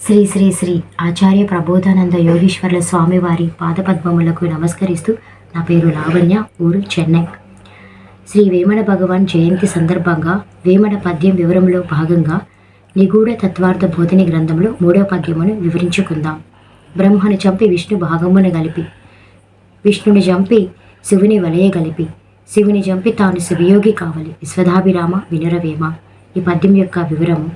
శ్రీ శ్రీ శ్రీ ఆచార్య ప్రబోధానంద యోగీశ్వర్ల స్వామివారి పాదపద్మములకు నమస్కరిస్తూ నా పేరు లావణ్య ఊరు చెన్నై. శ్రీ వేమన భగవాన్ జయంతి సందర్భంగా వేమన పద్యం వివరంలో భాగంగా నిగూఢ తత్వార్థ బోధిని గ్రంథంలో మూడవ పద్యమును వివరించుకుందాం. బ్రహ్మను చంపి విష్ణు భాగమును గలిపి విష్ణుని చంపి శివుని వలయ గలిపి శివుని చంపి తాను శివయోగి కావాలి విశ్వధాభిరామ వినురవేమ. ఈ పద్యం యొక్క వివరము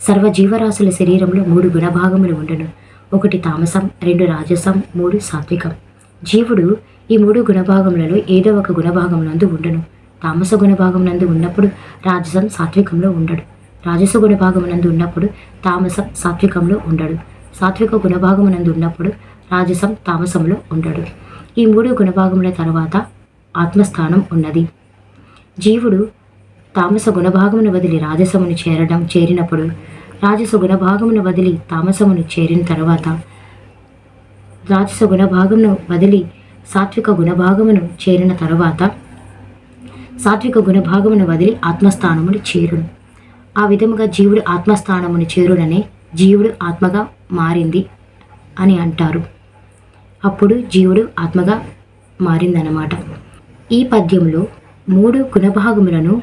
సర్వ జీవరాశుల శరీరంలో మూడు గుణభాగములు ఉండను. ఒకటి తామసం రెండు రాజసం మూడు సాత్వికం. జీవుడు ఈ మూడు గుణభాగములలో ఏదో ఒక గుణభాగమునందు ఉండను. తామస గుణభాగమునందు ఉన్నప్పుడు రాజసం సాత్వికంలో ఉండడు. రాజస గుణభాగమునందు ఉన్నప్పుడు తామసం సాత్వికంలో ఉండడు. సాత్విక గుణభాగమునందు ఉన్నప్పుడు రాజసం తామసంలో ఉండడు. ఈ మూడు గుణభాగముల తర్వాత ఆత్మస్థానం ఉన్నది. జీవుడు తామస గుణభాగమును వదిలి రాజసమును చేరడం చేరినప్పుడు రాజస గుణభాగమును వదిలి తామసమును చేరిన తర్వాత రాజస గుణభాగమును వదిలి సాత్విక గుణభాగమును చేరిన తర్వాత సాత్విక గుణభాగమును వదిలి ఆత్మస్థానమును చేరును. ఆ విధముగా జీవుడు ఆత్మస్థానమును చేరుడనే జీవుడు ఆత్మగా మారింది అని అంటారు. అప్పుడు జీవుడు ఆత్మగా మారిందన్నమాట. ఈ పద్యంలో మూడు గుణభాగములను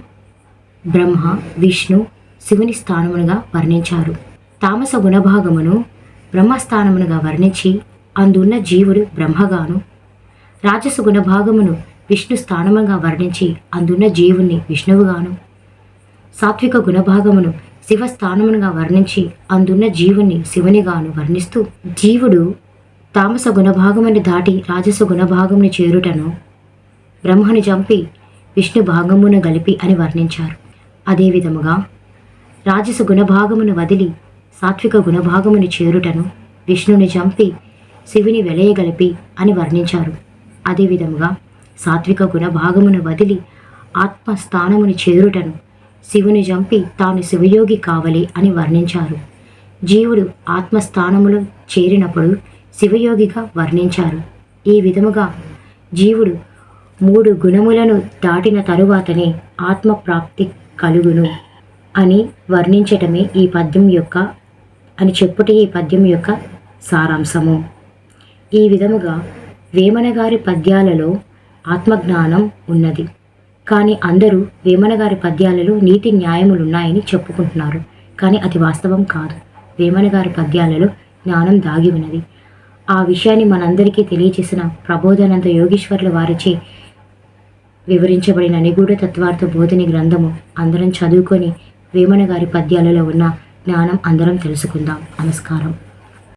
బ్రహ్మ విష్ణు శివుని స్థానమునుగా వర్ణించారు. తామస గుణభాగమును బ్రహ్మస్థానమునుగా వర్ణించి అందున్న జీవుడు బ్రహ్మగాను. రాజసు గుణభాగమును విష్ణు స్థానముగా వర్ణించి అందున్న జీవుణ్ణి విష్ణువుగాను. సాత్విక గుణభాగమును శివ స్థానమునుగా వర్ణించి అందున్న జీవుణ్ణి శివునిగాను వర్ణిస్తూ జీవుడు తామస గుణభాగముని దాటి రాజస గుణభాగముని చేరుటను బ్రహ్మను చంపి విష్ణు భాగమును గలిపి అని వర్ణించారు. అదేవిధముగా రాజస గుణభాగమును వదిలి సాత్విక గుణభాగమును చేరుటను విష్ణుని చంపి శివుని వెలయగలిపి అని వర్ణించారు. అదేవిధముగా సాత్విక గుణభాగమును వదిలి ఆత్మస్థానమును చేరుటను శివుని చంపి తాను శివయోగి కావలి అని వర్ణించారు. జీవుడు ఆత్మస్థానములో చేరినప్పుడు శివయోగిగా వర్ణించారు. ఈ విధముగా జీవుడు మూడు గుణములను దాటిన తరువాతనే ఆత్మప్రాప్తి కలుగును అని వర్ణించటమే ఈ పద్యం యొక్క అని చెప్పుట ఈ పద్యం యొక్క సారాంశము. ఈ విధముగా వేమన గారి పద్యాలలో ఆత్మజ్ఞానం ఉన్నది. కానీ అందరూ వేమన గారి పద్యాలలో నీతి న్యాయములు ఉన్నాయని చెప్పుకుంటున్నారు. కానీ అది వాస్తవం కాదు. వేమన గారి పద్యాలలో జ్ఞానం దాగి ఉన్నది. ఆ విషయాన్ని మనందరికీ తెలియజేసిన ప్రబోధానంద యోగీశ్వర్ల వారిచే వివరించబడిన నిగూఢ తత్వార్థ బోధిని గ్రంథము అందరం చదువుకొని వేమన గారి పద్యాలలో ఉన్న జ్ఞానం అందరం తెలుసుకుందాం. నమస్కారం.